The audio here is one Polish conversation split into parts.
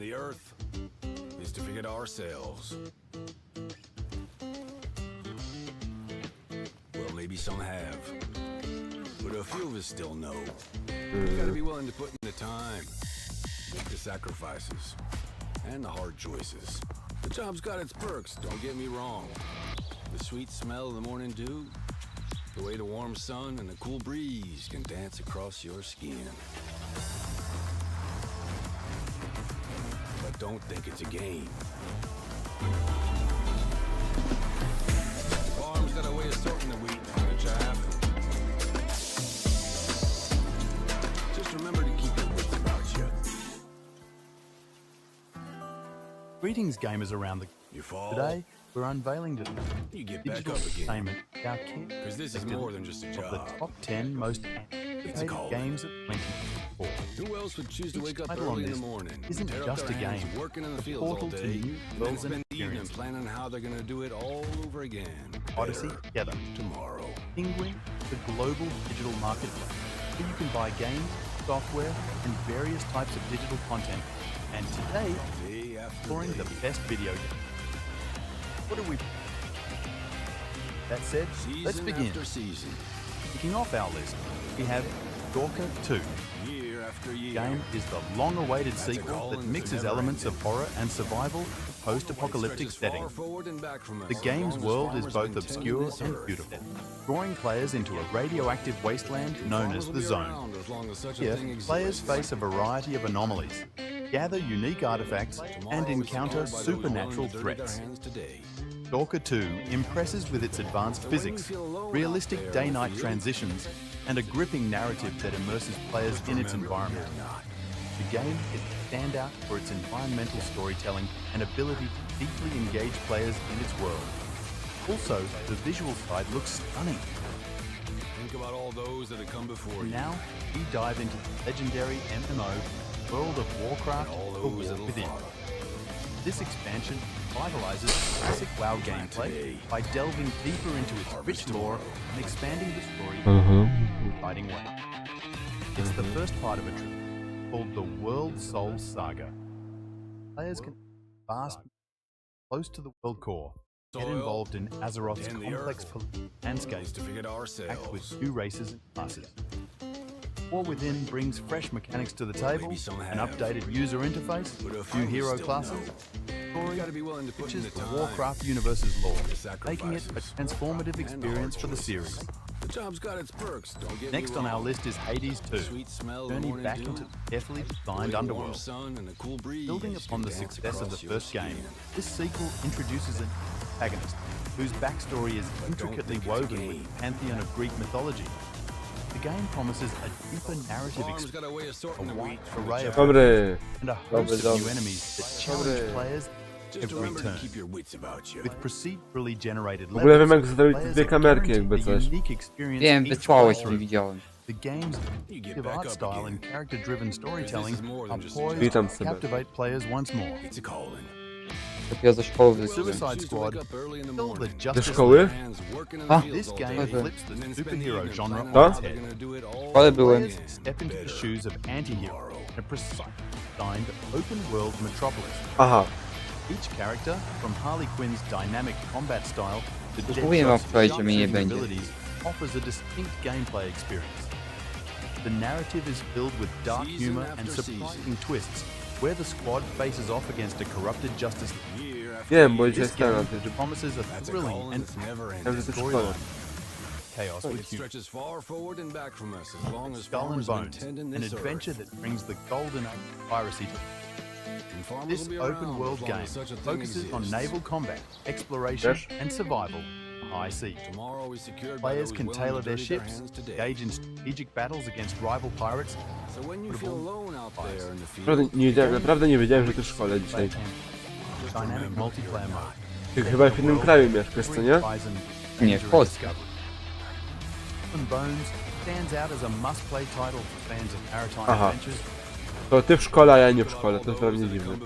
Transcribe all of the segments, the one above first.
the earth is to forget ourselves. Well, maybe some have, but a few of us still know. You gotta be willing to put in the time, make the sacrifices, and the hard choices. The job's got its perks, don't get me wrong. The sweet smell of the morning dew, the way the warm sun and the cool breeze can dance across your skin. Don't think it's a game. The farm's got a way of sorting the wheat from the chaff. Just remember to keep your wits about you. Greetings, gamers around the. You fall, Today, we're unveiling the you get back digital up again. entertainment. Our care Because this is more than just a of the top 10 most It's a call. games of 2024. Who else would choose to Each wake up early in the this morning, isn't just a game. working in the fields all portal to day, and then spend the evening planning how they're going to do it all over again? Odyssey together. tomorrow. Penguin, the global digital marketplace, where you can buy games, software, and various types of digital content. And today, Day after exploring the best video game. What do we? That said, Season let's begin. after season, Kicking off our list, we have Stalker 2. Year Game is the long awaited That's sequel that mixes elements of horror and survival post apocalyptic setting. The game's world is both obscure and beautiful, drawing players into a radioactive wasteland known as the Zone. Here, players face a variety of anomalies, gather unique artifacts, and encounter supernatural threats. Stalker 2 impresses with its advanced physics, realistic day night transitions, and a gripping narrative that immerses players in its environment. The game is a standout for its environmental storytelling and ability to deeply engage players in its world. Also, the visual side looks stunning. Think about all those that have come before you. Now, we dive into the legendary MMO World of Warcraft all those Within. This expansion revitalizes classic WoW gameplay by delving deeper into its rich lore and expanding the story Mhm. in an exciting way. It's the first part of a trilogy called the World Soul Saga. Players can vast close to the world core, get involved in Azeroth's complex earth. political Is landscape, to forget packed ourselves. with new races and classes. War Within brings fresh mechanics to the table, an updated user interface, a few new hero classes, know. story, You gotta be willing to put which is the Warcraft universe's lore, making it a transformative experience for the series. The job's got its perks. Don't get Next on our list is Hades 2, Sweet smell journey back dew, into the carefully designed underworld. sun and the cool breeze Building upon the success of the first game, this sequel introduces an antagonist whose backstory is intricately a woven with the pantheon of Greek mythology. The game promises a deeper narrative experience, a way of a sorting the wide wheat from the array of chaff. And a host of new enemies that challenge players Just every turn. to keep your wits about you. With procedurally generated W ogóle wiem levels, jak zrobić players dwie are kamerki jakby guaranteed a coś. unique experience Wiem, each wysłałeś, playthrough. widziałem. The game's You back art up style again. and character-driven storytelling more are than just a poised job. Witam to sobie. captivate players once more. It's a calling. Dopiero ze szkoły wróciłem. Suicide Squad, wake up early in the still the morning. Justice szkoły? League. Hands working in the Ah. fields This game. Okay. flips the And then spend the superhero genre on its they're head. gonna do it all Ale byłem. again. Step into the shoes of anti-hero in a precisely designed open-world metropolis. Aha. Each character, from Harley Quinn's dynamic combat style to Już mówiłem wam Deadshot's wczoraj, że mnie nie sharpshooting będzie. abilities, offers a distinct gameplay experience. The narrative is filled with dark Season humor after and season. surprising twists, where the squad faces off against a corrupted Justice League. Year after Wiem, bo year. dzisiaj This game stałem na tym. promises a That's thrilling calling and that's never-ending że storyline. Chaos It with humor. stretches far forward and back from us as long as Skull and farmers been Bones, tending an this adventure earth. that brings the golden age of piracy to And farmers This will be open around world as long game as such a thing focuses on exists. naval combat, exploration, Też? and survival on high sea. Tomorrow we secured by Players those can willing tailor to their dirty ships, hands today. engage in strategic battles against rival pirates, So when you feel alone out there in the field, Naprawdę nie wiedziałem, naprawdę nie wiedziałem, że to w szkole dzisiaj. play dynamic multiplayer mode. Ty chyba w innym kraju mieszkasz, co nie? Nie, w Polsce. Aha. To ty w szkole, a ja nie w szkole, to jest have dziwne.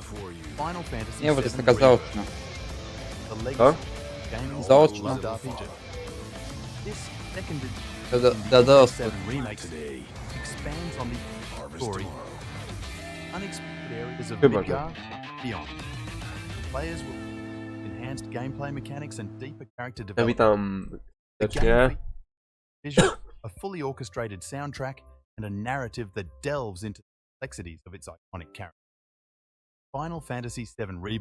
Nie, bo to jest taka zaoczna. Co? Zaoczna. do- Dla dorosłych. Areas of Chyba, beyond. Players will enhanced gameplay mechanics and deeper character Ja development. witam The game visual, a fully orchestrated soundtrack, and a narrative that delves into the complexities of its iconic character. Final Fantasy VII Reboot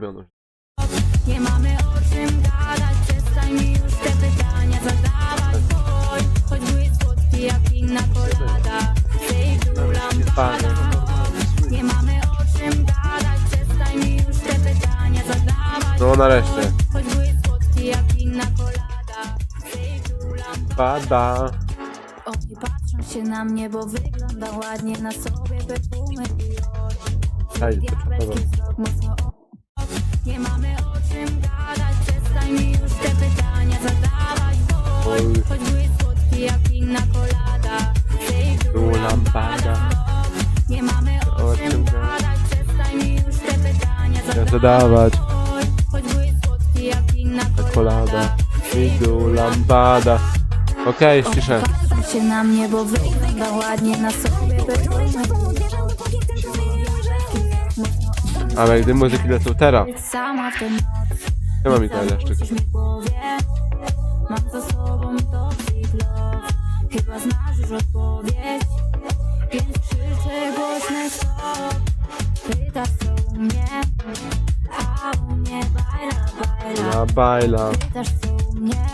zrobiono. Nie mamy o czym gadać, przestań mi już te pytania zadawać. Oj, choć były słodki jak inna kolada Tej tu lampada Nie mamy o czym gadać, przestań mi już te pytania zadawać. No nareszcie. Choć były słodki jak inna kolada Tej lampada Pada. Oni patrzą się na mnie, bo wygląda ładnie na sobie perfumy Dior Daj, to Diabelski wzrok mocno mamy o czym gadać Przestań mi już te pytania zadawać Oj. choć były słodki jak inna kolada Tej Tu lampada. Nie mamy o, czym gadać Przestań mi już te pytania zadawać zadawać. Choć były słodki jak inna kolada. Widu lampada. Okej, ściszę. Patrzą się na mnie, bo wygląda ładnie na sobie Ale gdy muzyki lecą teraz. Sama w Nie ma mi Mam za sobą toxic love. Chyba znasz już odpowiedź. Więc krzyczę głośne stop Pytasz co u mnie? A u mnie bajla, bajla. La baila. Pytasz co u mnie?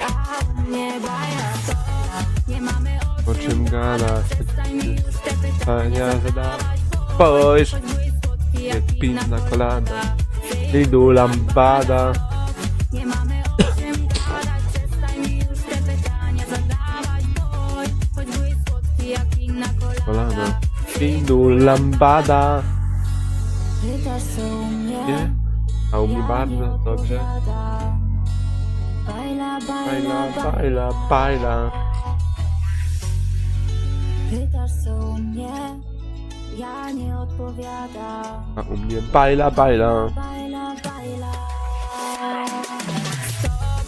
A u mnie bajla stop Nie mamy o czym gadać? Przestań mi już te Pytania pytania zadawać. Spójrz, Choć jak inna kolada. kolada Widu lampada. Nie mamy o czym gadać, przestań mi już te pytania zadawać Oj, choć były słodki jak inna kolada Kolana. Widu lambada. Pytasz u mnie, Nie? A u mnie bardzo dobrze. Bajla, bajla, baila, baila. Pytasz co u mnie, ja nie odpowiadam A u mnie baila. Bajla, bajla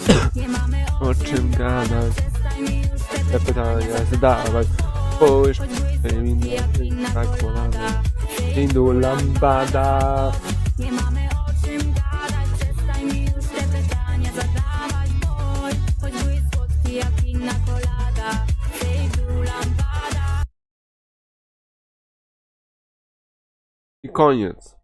Stop, nie mamy O czym gadać? Te pytania zadawać. Spójrz, jak inna tak kolana. Widu lambada. Nie mamy I koniec.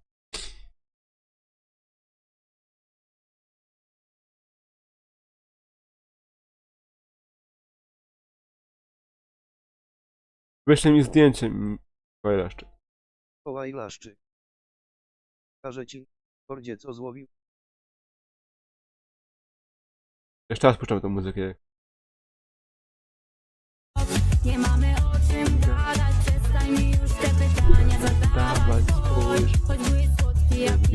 Wyślij mi zdjęcie, Mikołaj Leszczyk. Kołaj Laszczyk. Każe ci, kordzie co złowił. Jeszcze raz puszczam tę muzykę.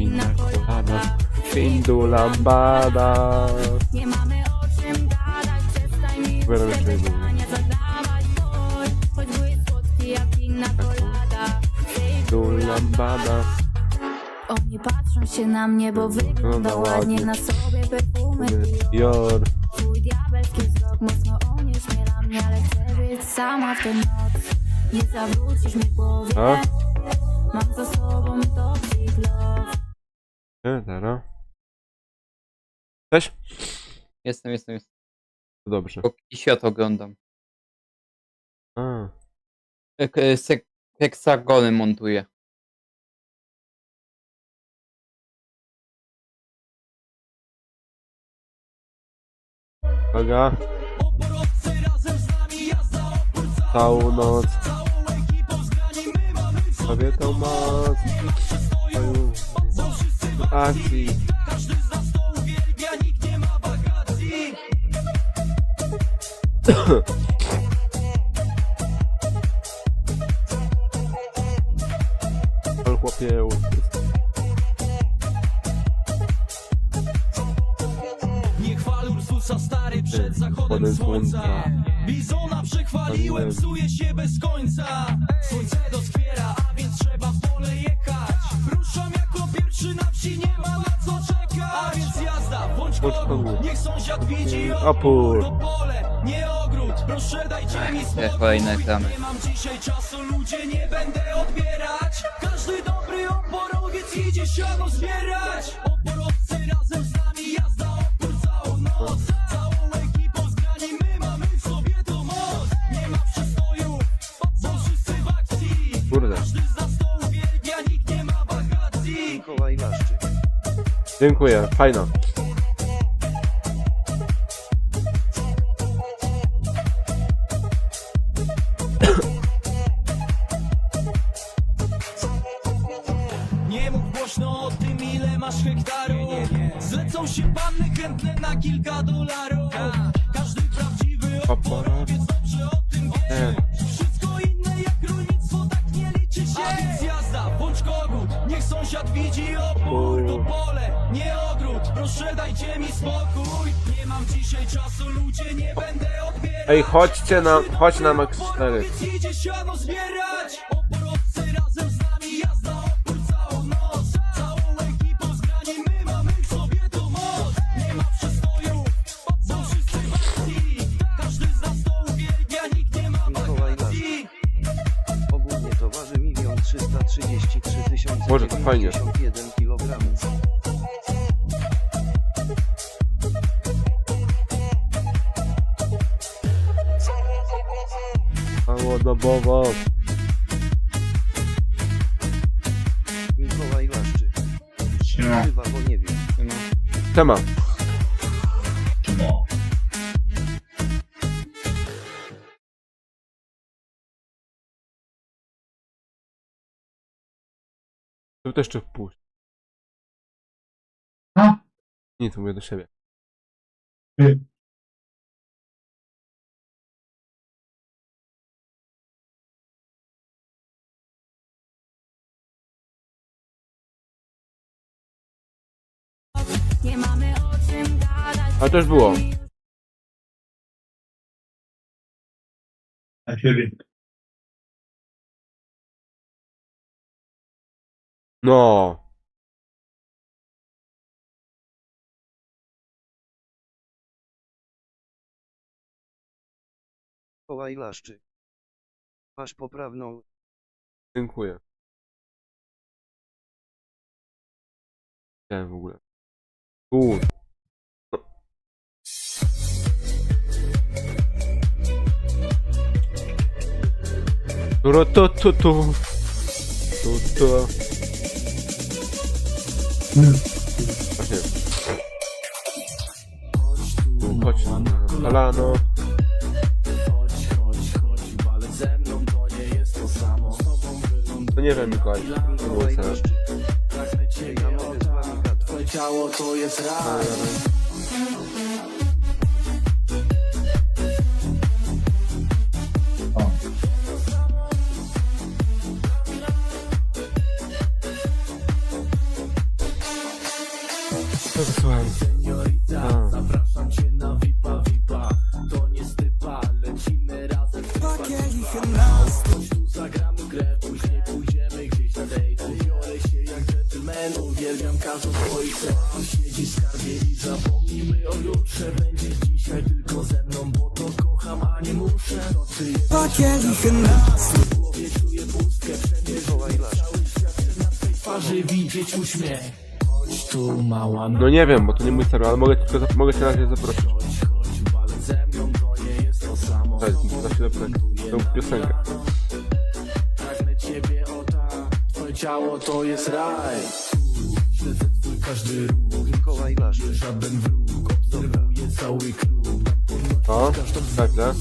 Kolada. kolada Windu lambada. Nie mamy o czym gadać, przestań mi już Wybieram te jedną. pytania zadawać choć były słodkie jak inna kolada Tej tu Windu lambada. Oni patrzą się na mnie, bo wygląda ładnie na sobie perfumy Dior. Twój diabelski wzrok mocno onieśmiela mnie, ale chcę być sama w tę noc Nie zawrócisz mi w głowie A? Mam za sobą toxic love Nie, teraz. Cześć? Jestem, jestem, jestem. To dobrze. I świat oglądam. A, Ek- e, sek- Heksagony montuję. uwaga. Całą noc. Kobietą moc. Akcji. Ale chłopie, Niech walur noca, stary przed zachodem słońca. Bizona przechwaliłem, psuje się bez końca Słońce doskwiera, niech sąsiad widzi Opór. opór To pole, nie ogród, proszę dajcie mi spokój reklamy. Nie mam dzisiaj czasu, ludzie, nie będę odbierać Każdy dobry oporowiec idzie siano zbierać Oporowcy razem z nami, jazda opór całą noc Całą ekipą zgrani, my mamy w sobie moc Nie ma przystojów, są wszyscy w akcji Kurde. Każdy z nas to uwielbia, nikt nie ma wakacji. Dziękuję, fajna. Z nas to uwielbia, nikt nie ma Mikołaj wakacji Ogólnie to waży 1 333 tysiące Boże, to fajnie. Też jeszcze wpuść. Nie, to mówię do siebie. Nie mamy o czym gadać Ale to już było. A siebie. No. Mikołaj Laszczyk. Masz poprawną. Dziękuję. Chciałem w ogóle. Tu. No. Tu, tu, tu, tu. Tu, tu. Właśnie. Tu, chodź. Alano. To nie wiem, Mikołaj. To było wami gadać. Ciało to jest raj kielichy nas Chodź tu zagramy grę, później pójdziemy gdzieś na date Biorę się jak gentleman, uwielbiam każdą swoich cech Siedzi w skarbie i zapomnijmy o jutrze. Będziesz dzisiaj tylko ze mną, bo to kocham, a nie muszę. To ty jesteś? Kielichy nas W głowie czuję pustkę, Mikołaj Laszczyk. twarzy widzieć uśmiech. Chodź tu mała, No nie wiem, bo to nie mój serwer, ale mogę tylko mogę cię na razie zaprosić. Piosenkę. Pragnę ciebie o tak, twoje ciało to jest raj Śledzę twój każdy ruch, Mikołaj Laszczyk. żaden wróg Obserwuję cały klub No, tak, tak.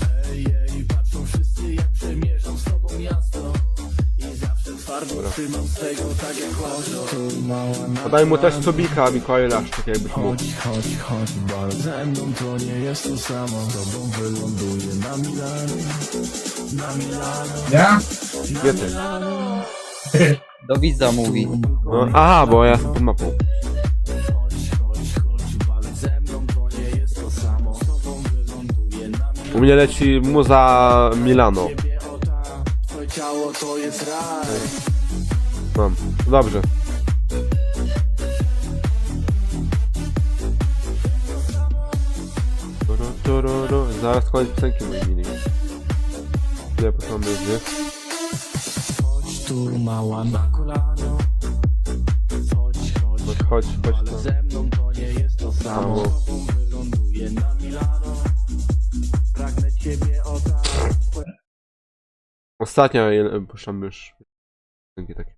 Na Podaj mu też subika, Mikołaj Laszczyk, jakbyś mógł. Chodź, chodź, chodź, bar Ze mną to nie jest to samo Z tobą wyląduję na Milano Na Milano Ja? Gdzie ty? Do widza mówi. No, aha, bo ja jestem pod mapą. Chodź, chodź, chodź, balet ze mną to nie jest to Mam. Dobrze. Zaraz koniec piosenki moi mili. Ile posłamy będzie? Tu mała na kolano Chodź, chodź, Chodź, chodź, chodź ale ze mną to nie jest to samo wyląduję na Milano Pragnę ciebie o tak Ostatnia już. Takie.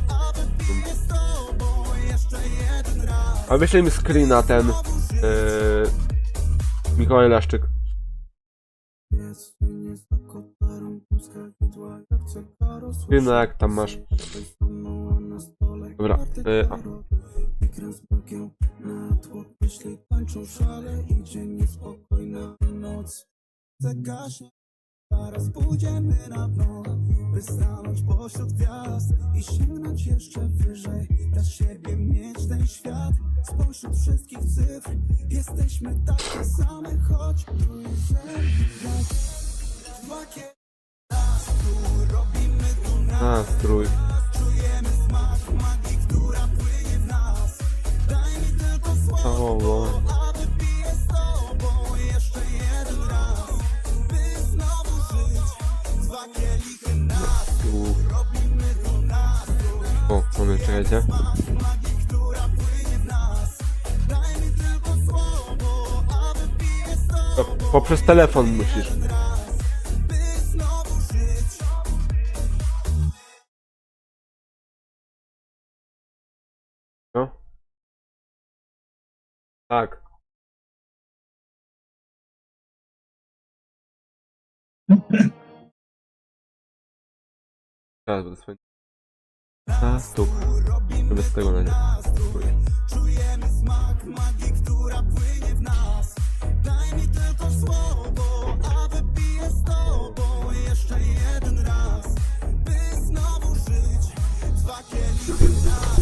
A wyślij mi screena ten yy, Mikołaj Laszczyk. Screena jak tam masz. Dobra. Yy, a. Zaraz pójdziemy na dno, by stanąć pośród gwiazd i sięgnąć jeszcze wyżej, dla siebie mieć ten świat. Spośród wszystkich cyfr jesteśmy takie same, choć tu jest Nastrój. czujemy smak magii, która płynie w nas. Daj mi tylko słowo, z To tobą poprzez telefon musisz. No. Tak. Teraz będę swoim. A, stóp. Bez tego na nie. Czujemy smak magii, która płynie w nas. Daj mi tylko słowo, a wypiję z tobą jeszcze jeden raz, by znowu żyć. Dwa kielichy nastrój,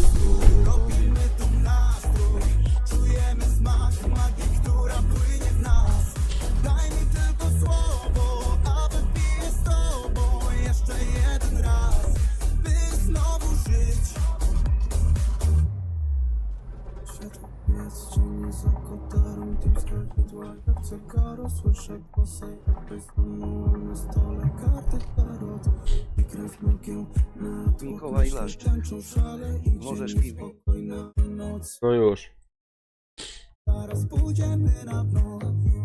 jakbyś stanęła na stole Karty tarot i krew mgieł na Mikołaj Laszczyk. tańczą szale i Możesz piwo. spokojna noc No już. Zaraz pójdziemy na dno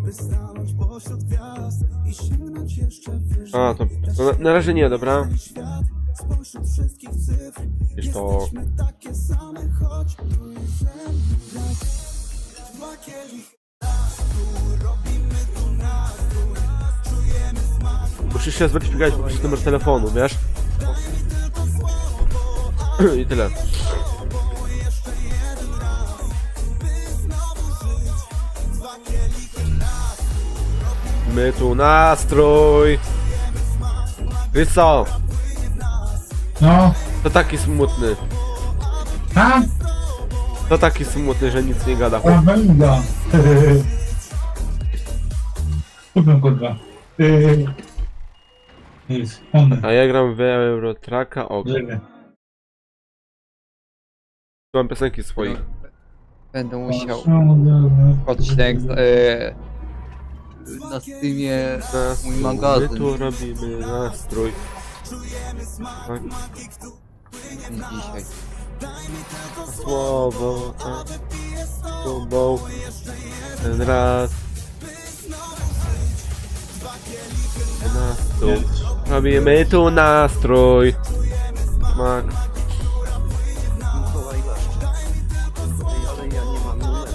By stanąć pośród gwiazd I sięgnąć jeszcze wyżej A, to, to na, na razie nie, dobra? Ten świat spośród wszystkich cyfr Wiesz to... Jesteśmy takie same, choć tu jest brak. Dwa kielichy Musisz się zweryfikować poprzez numer telefonu, wiesz? I tyle. My tu nastrój. Wiesz co? No, To taki smutny. a? To taki smutny, że nic nie gada. O, będę. Kurwa, kurwa. Yy. Jest. A ja gram w Eurotraka o Żywy. Mam piosenki swoich. Będę musiał No, odcinek z, e, na Steamie mój My magazyn tu robimy nastrój. Tak, dzisiaj. Słowo, tak. Słowo. Ten raz. Nastrój. Robimy tu nastrój. Smak. Mikołaj Laszczyk. Ej, ale ja nie mam numeru.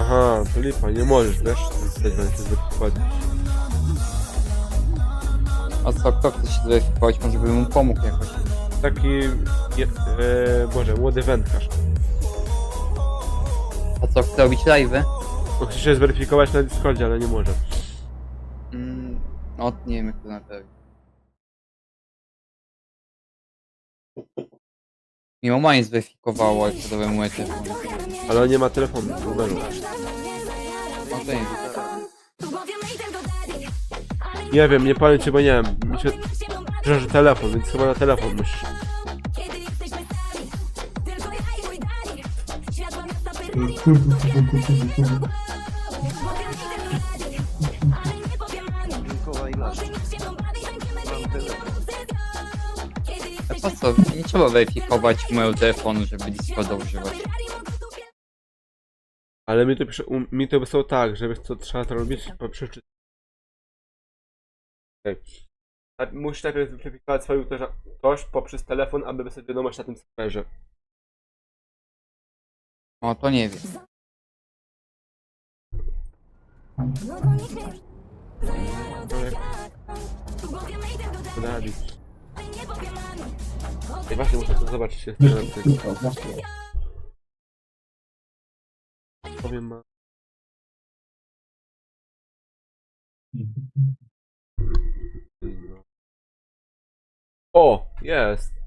Aha, to lipa, nie możesz, wiesz? Wam się zweryfikować. A co, kto chce się zweryfikować? Może bym mu pomógł jakoś. Taki, je, e, Boże, młody wędkarz. A co, chce robić live'y? Bo chce się zweryfikować na Discordzie, ale nie może. No, nie wiem jak to na pewno. Mimo ma nie zweryfikowało, jak to moje telefon. Ale on nie ma telefonu, numeru. No to nie wiem. Nie wiem, nie powiem ci, bo nie wiem. Mi się... Że telefon, więc chyba na telefon musisz. Mikołaj po co? Nie trzeba weryfikować mojego telefonu, żeby Discorda używać. Ale mi to pisze, um, mi to wysłał tak, że wiesz co trzeba to robić? Po przeczytać. Okay. Musisz najpierw zweryfikować swoją też ktoś poprzez telefon, aby wysłać wiadomość na tym serwerze. O, to nie wiem. Dali. I właśnie muszę to zobaczyć jeszcze raz. Powiem ma. O, jest.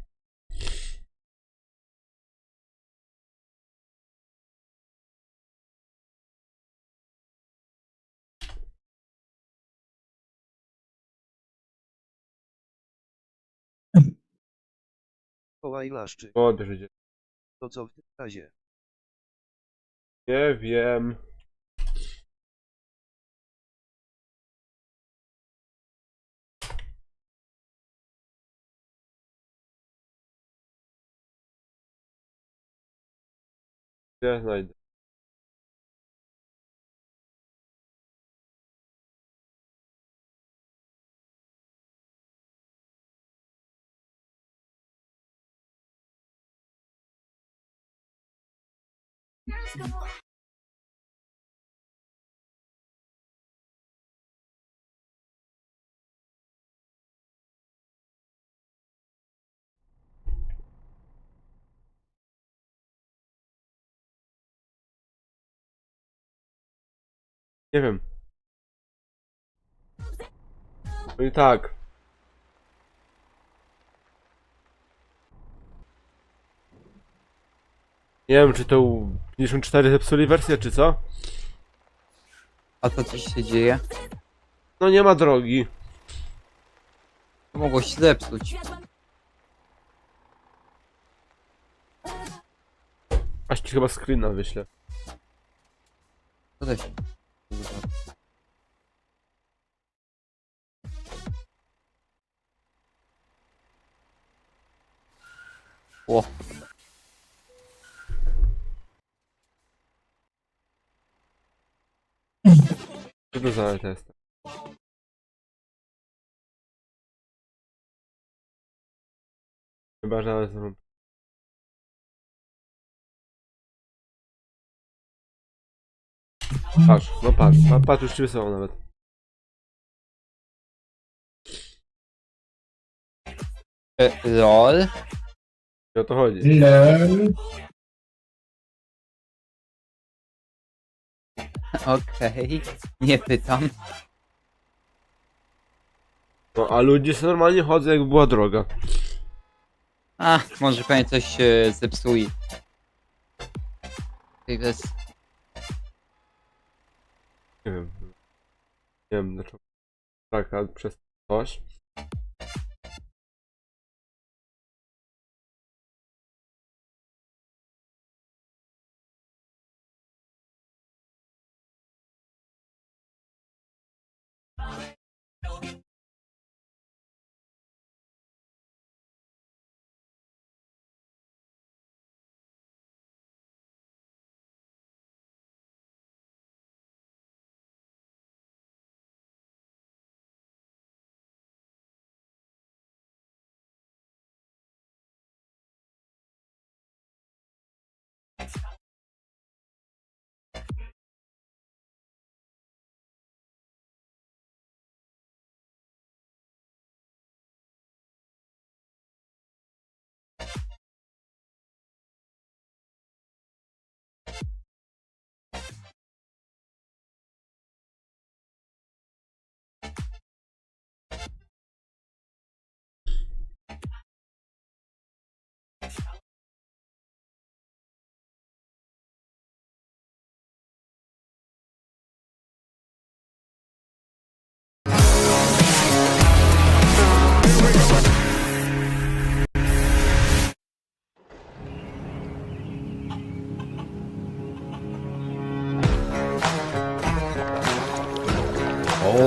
Mikołaj Laszczyk. Odbierz idzie. To co w tym razie? Nie wiem. Ja znajdę. Nie wiem. No i tak. Nie wiem, czy to 54 zepsuli wersję, czy co? A co ci się dzieje? No nie ma drogi. To mogło się zepsuć. Aż ci chyba screena wyślę. To też. O, Co to za test? Chyba, że ale zrób. Patrz, no patrz, pa- patrz już ci wysłał nawet. e, lol. I o to chodzi. Lol. Okej, nie pytam. No a ludzie sobie normalnie chodzą jakby była droga. A, może pewnie coś się zepsuje. Jest... Nie wiem. Nie wiem dlaczego. Tak, ale przez coś. All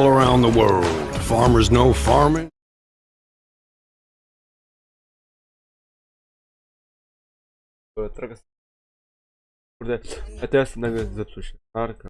around the world, farmers know farming. Trochę... Kurde, a teraz nagle zepsuł się. Marka.